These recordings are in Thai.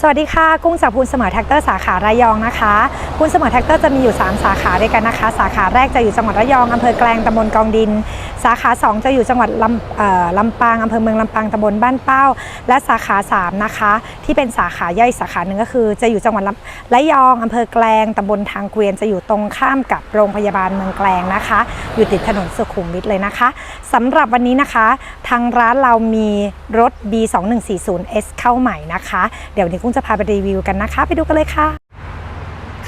สวัสดีค่ะ กุ้งจากพูนเสมอแท็กเตอร์สาขาระยองนะคะพูนเสมอแท็กเตอร์จะมีอยู่ 3 สาขาด้วยกันนะคะ สาขาแรกจะอยู่จังหวัดระยองอำเภอแกลงตำบลกองดิน สาขา 2 จะอยู่จังหวัดลำลำปางอำเภอเมืองลำปางตำบลบ้านเป้า และสาขา 3 นะคะ ที่เป็นสาขาย่อยสาขาหนึ่งก็คือ จะอยู่จังหวัดระยองอำเภอแกลงตำบลทางเกวียนจะอยู่ตรงข้ามกับโรงพยาบาลเมืองแกลงนะคะ อยู่ติดถนนสุขุมวิทเลยนะคะสำหรับวันนี้นะคะ ทางร้านเรามีรถ B2140S เข้าใหม่นะคะ เดี๋ยววันนี้กุ้งจะพาไปรีวิวกันนะคะ ไปดูกันเลยค่ะ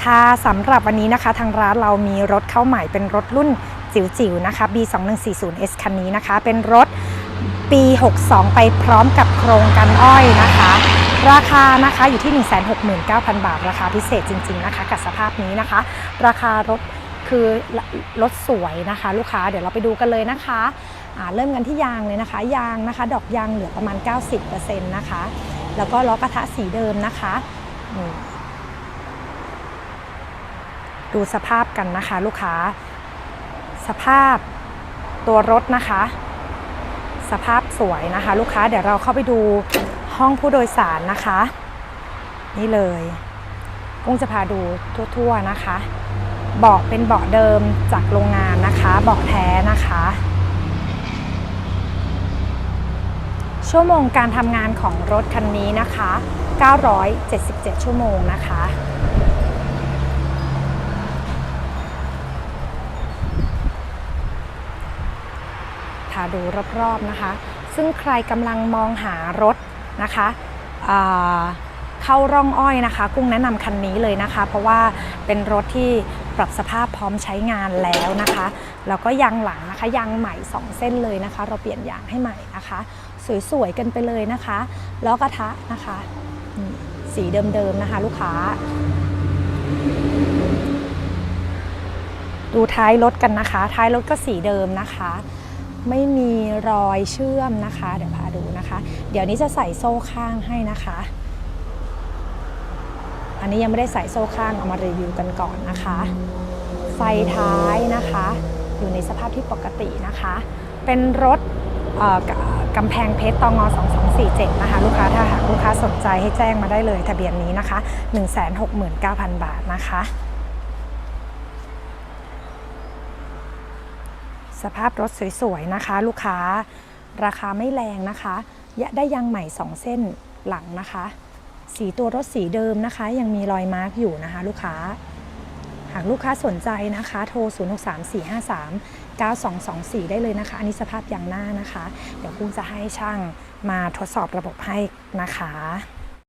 ค่ะสำหรับวันนี้นะคะทางร้านเรามีรถเข้าใหม่เป็นรถรุ่นจิ๋วๆนะคะ B2140S คันนี้นะคะ เป็นรถปี 62 ไปพร้อมกับโครงกันอ้อยนะคะ ราคานะคะอยู่ที่ 169,000 บาท ราคาพิเศษจริง ๆนะคะ กับสภาพนี้นะคะ ราคารถคือรถสวยนะคะ ลูกค้าเดี๋ยวเราไปดูกันเลยนะคะอ่าเริ่มกันที่ยางเลยนะคะ ยางนะคะ ดอกยางเหลือประมาณ 90%นะคะ แล้วก็ล้อกระทะสีเดิมนะคะดูสภาพกันนะคะ ลูกค้า สภาพตัวรถนะคะ สภาพสวยนะคะ ลูกค้าเดี๋ยวเราเข้าไปดูห้องผู้โดยสารนะคะ นี่เลยกุ้งจะพาดูทั่วๆนะคะเบาะเป็นเบาะเดิมจากโรงงานนะคะเบาะแท้นะคะ ชั่วโมงการทำงานของรถคันนี้นะคะ 977 ชั่วโมงนะคะพาดูรอบๆนะคะ ซึ่งใครกำลังมองหารถนะคะเข้าร่องอ้อยนะคะ กุ้งแนะนำคันนี้เลยนะคะ เพราะว่าเป็นรถที่ปรับสภาพพร้อมใช้งานแล้วนะคะ แล้วก็ยางหลังนะคะยางใหม่ 2 เส้นเลยนะคะ เราเปลี่ยนยางให้ใหม่นะคะ สวยๆกันไปเลยนะคะล้อกระทะนะคะสีเดิมๆนะคะ ลูกค้า ดูท้ายรถกันนะคะ ท้ายรถก็สีเดิมนะคะ ไม่มีรอยเชื่อมนะคะ เดี๋ยวพาดูนะคะ เดี๋ยวนี้จะใส่โซ่ข้างให้นะคะ อันนี้ยังไม่ได้ใส่โซ่ข้างเอามารีวิวกันก่อนนะคะ ไฟท้ายนะคะ อยู่ในสภาพที่ปกตินะคะ เป็นรถเอ่อ กำแพงเพชรตองอ2247 นะคะ ลูกค้าถ้าหากลูกค้าสนใจให้แจ้งมาได้เลยทะเบียนนี้นะคะ 169,000 บาทนะคะสภาพรถสวยๆนะคะ ลูกค้าราคาไม่แรงนะคะยะได้ยางใหม่ 2 เส้นหลังนะคะ สีตัวรถสีเดิมนะคะ ยังมีรอยมาร์กอยู่นะคะ ลูกค้า หากลูกค้าสนใจนะคะ โทร 0634539224 ได้เลยนะคะ อันนี้สภาพยางหน้านะคะ เดี๋ยวกุ้งจะให้ช่างมาทดสอบระบบให้นะคะ